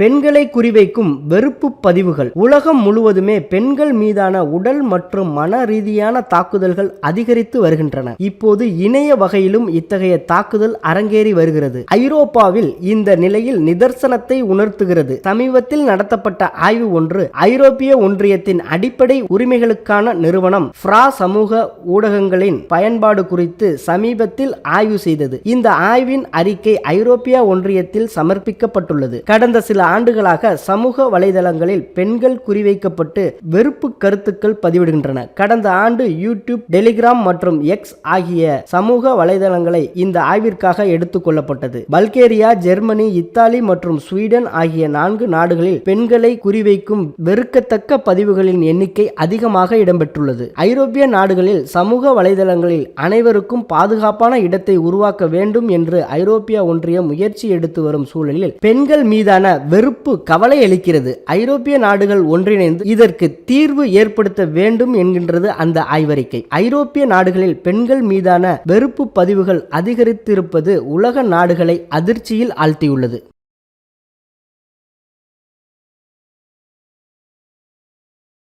பெண்களை குறிவைக்கும் வெறுப்பு பதிவுகள். உலகம் முழுவதுமே பெண்கள் மீதான உடல் மற்றும் மன ரீதியான தாக்குதல்கள் அதிகரித்து வருகின்றன. இப்போது இணைய வகையிலும் இத்தகைய தாக்குதல் அரங்கேறி வருகிறது. ஐரோப்பாவில் இந்த நிலையில் நிதர்சனத்தை உணர்த்துகிறது. சமீபத்தில் நடத்தப்பட்ட ஆய்வு ஒன்று ஐரோப்பிய ஒன்றியத்தின் அடிப்படை உரிமைகளுக்கான நிறுவனம் ஃப்ரா சமூக ஊடகங்களின் பயன்பாடு குறித்து சமீபத்தில் ஆய்வு செய்தது. இந்த ஆய்வின் அறிக்கை ஐரோப்பிய ஒன்றியத்தில் சமர்ப்பிக்கப்பட்டுள்ளது. கடந்த சில ஆண்டுகளாக சமூக வலைதளங்களில் பெண்கள் குறிவைக்கப்பட்டு வெறுப்பு கருத்துக்கள் பதிவிடுகின்றன. கடந்த ஆண்டு யூடியூப் டெலிகிராம் மற்றும் எக்ஸ் ஆகிய சமூக வலைதளங்களை இந்த ஆய்விற்காக எடுத்துக் கொள்ளப்பட்டது. பல்கேரியா ஜெர்மனி இத்தாலி மற்றும் ஸ்வீடன் ஆகிய நான்கு நாடுகளில் பெண்களை குறிவைக்கும் வெறுக்கத்தக்க பதிவுகளின் எண்ணிக்கை அதிகமாக இடம்பெற்றுள்ளது. ஐரோப்பிய நாடுகளில் சமூக வலைதளங்களில் அனைவருக்கும் பாதுகாப்பான இடத்தை உருவாக்க வேண்டும் என்று ஐரோப்பிய ஒன்றியம் முயற்சி எடுத்து வரும் சூழலில் பெண்கள் மீதான வெறுப்பு கவலை அளிக்கிறது. ஐரோப்பிய நாடுகள் ஒன்றிணைந்து இதற்கு தீர்வு ஏற்படுத்த வேண்டும் என்கின்றது அந்த ஆய்வறிக்கை. ஐரோப்பிய நாடுகளில் பெண்கள் மீதான வெறுப்பு பதிவுகள் அதிகரித்திருப்பது உலக நாடுகளை அதிர்ச்சியில் ஆழ்த்தியுள்ளது.